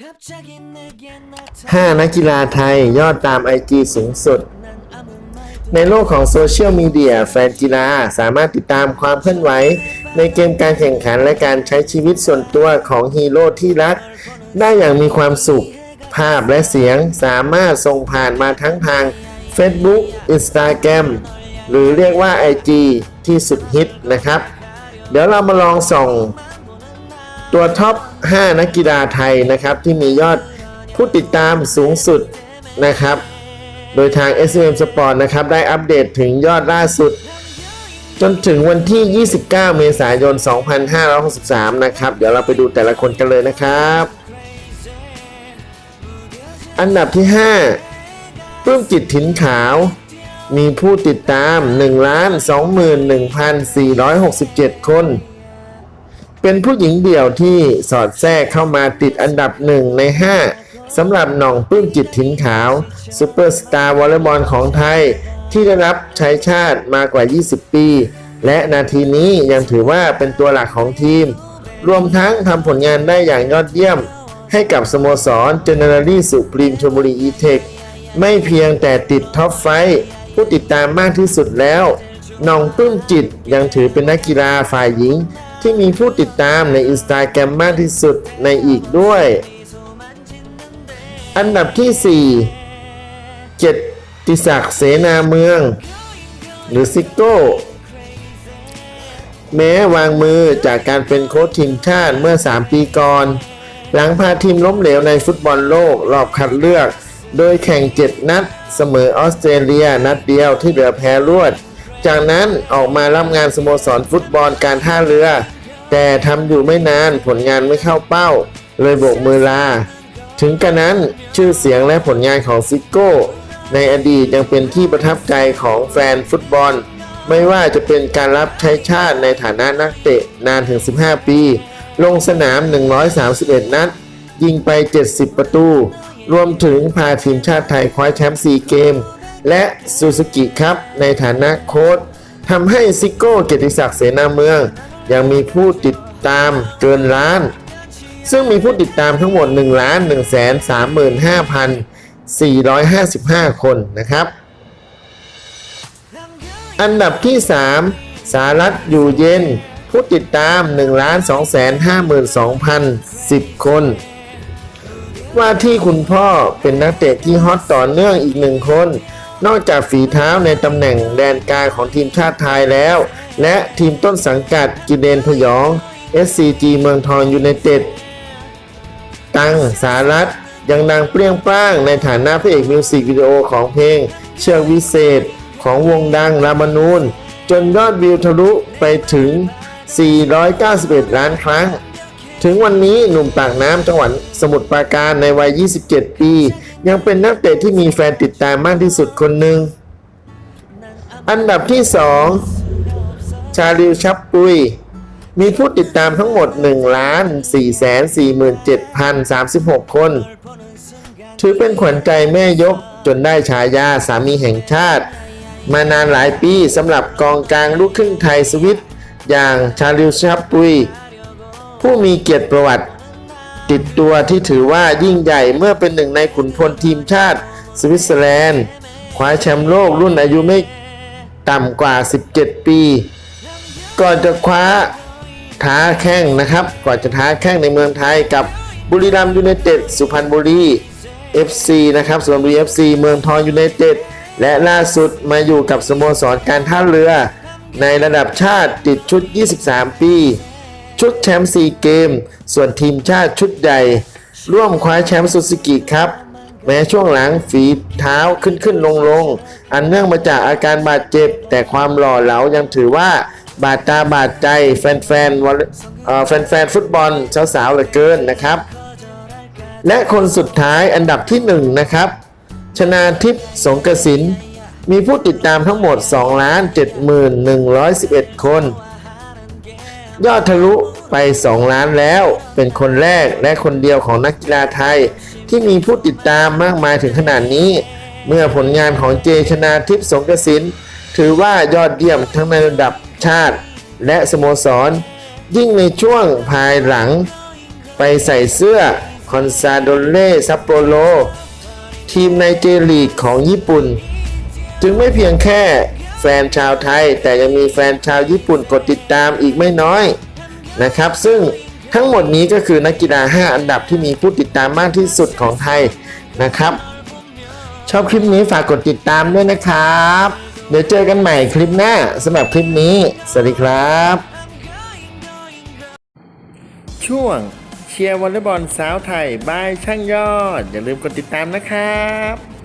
5 นักกีฬาไทยยอดตาม IG สูงสุด ในโลกของโซเชียลมีเดียแฟนกีฬาสามารถติดตามความเคลื่อนไหว ในเกมการแข่งขันและการใช้ชีวิตส่วนตัวของฮีโร่ที่รัก ได้อย่างมีความสุข ภาพและเสียงสามารถส่งผ่านมาทั้งทาง Facebook Instagram หรือเรียกว่า IG ที่สุดฮิตนะครับ เดี๋ยวเรามาลองส่องตัวท็อป 5 นักกีฬาไทยนะครับที่มียอดผู้ติดตามสูงสุดนะครับ โดยทาง SM Sport นะครับได้อัปเดตถึงยอดล่าสุด จนถึงวันที่ 29 เมษายน 2563 นะครับ เดี๋ยวเราไปดูแต่ละคนกันเลยนะครับ อันดับที่5ปื้มจิตถิ่นขาว มีผู้ติดตาม 1,21,467 คน เป็นผู้หญิงเดี่ยวที่สอดแทรกเข้ามาติดอันดับหนึ่งใน 5สำหรับหน่องปลื้มจิตถิ่นขาวซูเปอร์สตาร์วอลเลย์บอลของไทย ที่ได้รับใช้ชาติมากว่า 20 ปี และนาทีนี้ยังถือว่าเป็นตัวหลักของทีม รวมทั้งทำผลงานได้อย่างยอดเยี่ยม ให้กับสโมสรเจเนอเรลี่สุพรีมชลบุรีอีเทคไม่เพียงแต่ติดท็อปไฟว์ผู้ติดตามมากที่สุดแล้วน้องปลื้มจิตยังถือเป็นนักกีฬาฝ่ายหญิง ที่มีผู้ติดตามในอินสตาแกรมมากที่สุดในอีกด้วย อันดับที่ 4เจตติศักดิ์เสนาเมือง หรือซิโก้ แม้วางมือจากการเป็นโค้ชทีมชาติเมื่อ 3 ปีก่อน หลังพาทีมล้มเหลวในฟุตบอลโลกรอบคัดเลือก โดยแข่ง 7 นัด เสมอออสเตรเลียนัดเดียวที่เหลือแพ้รวด จากนั้นออกมารับงานสโมสรฟุตบอลการท่าเรือ แต่ทำอยู่ไม่นานผลงานไม่เข้าเป้า เลยโบกมือลา ถึงกระนั้นชื่อเสียงและผลงานของซิโก้ ในอดีตยังเป็นที่ประทับใจของแฟนฟุตบอล ไม่ว่าจะเป็นการรับใช้ชาติในฐานะนักเตะนานถึง 15 ปี ลงสนาม 131 นัด ยิงไป 70 ประตู รวมถึงพาทีมชาติไทยคว้าแชมป์4เกม และซูซูกิครับ ในฐานะโค้ชทำให้ซิโก้เกียรติศักดิ์เสนาเมือง ยังมีผู้ติดตามเกินล้าน ซึ่งมีผู้ติดตามทั้งหมด 1 1 3 5 455 คนนะครับ อันดับที่ 3 สารัตอยู่เย็น ผู้ติดตาม 1 2 5 2 0 10 คน ว่าที่คุณพ่อเป็นนักเตะที่ฮอตต่อเนื่องอีกหนึ่งคน นอกจากฝีเท้าในตำแหน่งแดนกลางของทีมชาติไทยแล้ว และทีมต้นสังกัดกิเลนพยอง SCG เมืองทองยูไนเต็ดตังสารัตยังดังเปรี้ยงปร้างในฐานะพระเอกมิวสิกวิดีโอของเพลง เชือกวิเศษของวงดังรามานูนจนยอดวิวทะลุไปถึง 491 ล้านครั้ง ถึงวันนี้หนุ่มปากน้ำจังหวัดสมุทรปราการในวัย 27 ปี ยังเป็นนักเตะที่มีแฟนติดตามมากที่สุดคนหนึ่ง อันดับที่ 2 ชาลิวชับปุย มีผู้ติดตามทั้งหมด 1 ล้าน 4 4 7 0 36 คน ถือเป็นขวัญใจแม่ยกจนได้ฉายาสามีแห่งชาติ มานานหลายปีสำหรับกองกลางลูกครึ่งไทยสวิต อย่างชาลิวชับปุย ผู้มีเกียรติประวัติ ติดตัวที่ถือว่ายิ่งใหญ่เมื่อเป็นหนึ่งในขุนพลทีมชาติสวิตเซอร์แลนด์คว้าแชมป์โลกรุ่นอายุไม่ต่ำกว่า 17 ปี ก่อนจะคว้าท้าแข้งนะครับ ก่อนจะท้าแข้งในเมืองไทยกับบุรีรัมย์ยูไนเต็ดสุพรรณบุรี FC นะครับสุพรรณบุรี FC เมืองทองยูไนเต็ดและล่าสุดมาอยู่กับสโมสรการท่าเรือ ในระดับชาติติดชุด 23 ปี ชุดแชมป์ซีเกม ส่วนทีมชาติชุดใหญ่ ร่วมคว้าแชมป์ซูซูกิครับ แม้ช่วงหลังฝีเท้าขึ้นขึ้นลงลงอันเนื่องมาจากอาการบาดเจ็บ แต่ความหล่อเหลายังถือว่าบาดตาบาดใจแฟนๆวอลเอ่อแฟนฟุตบอลสาวๆเหลือเกินนะครับ และคนสุดท้ายอันดับที่ 1 นะครับ ชนาทิพย์สงกสินมีผู้ติดตามทั้งหมด 2 7 1 1 1 คน ยอดทะลุ ไป 2 ล้านแล้ว เป็นคนแรกและคนเดียวของนักกีฬาไทย ที่มีผู้ติดตามมากมายถึงขนาดนี้ เมื่อผลงานของเจชนาทิพย์สงกสิน ถือว่ายอดเยี่ยมทั้งในระดับชาติ และสโมสร ยิ่งในช่วงภายหลัง ไปใส่เสื้อคอนซาโดเล่ซัปโปโรทีมในเจลีกของญี่ปุ่น จึงไม่เพียงแค่แฟนชาวไทย แต่ยังมีแฟนชาวญี่ปุ่นกดติดตามอีกไม่น้อย นะครับ ซึ่งทั้งหมดนี้ก็คือนักกีฬา 5 อันดับที่มีผู้ติดตามมากที่สุดของไทยนะครับ ชอบคลิปนี้ฝากกดติดตามด้วยนะครับ เดี๋ยวเจอกันใหม่คลิปหน้าสำหรับคลิปนี้ สวัสดีครับ ช่วงเชียร์วอลเลย์บอลสาวไทยบายช่างยอด อย่าลืมกดติดตามนะครับ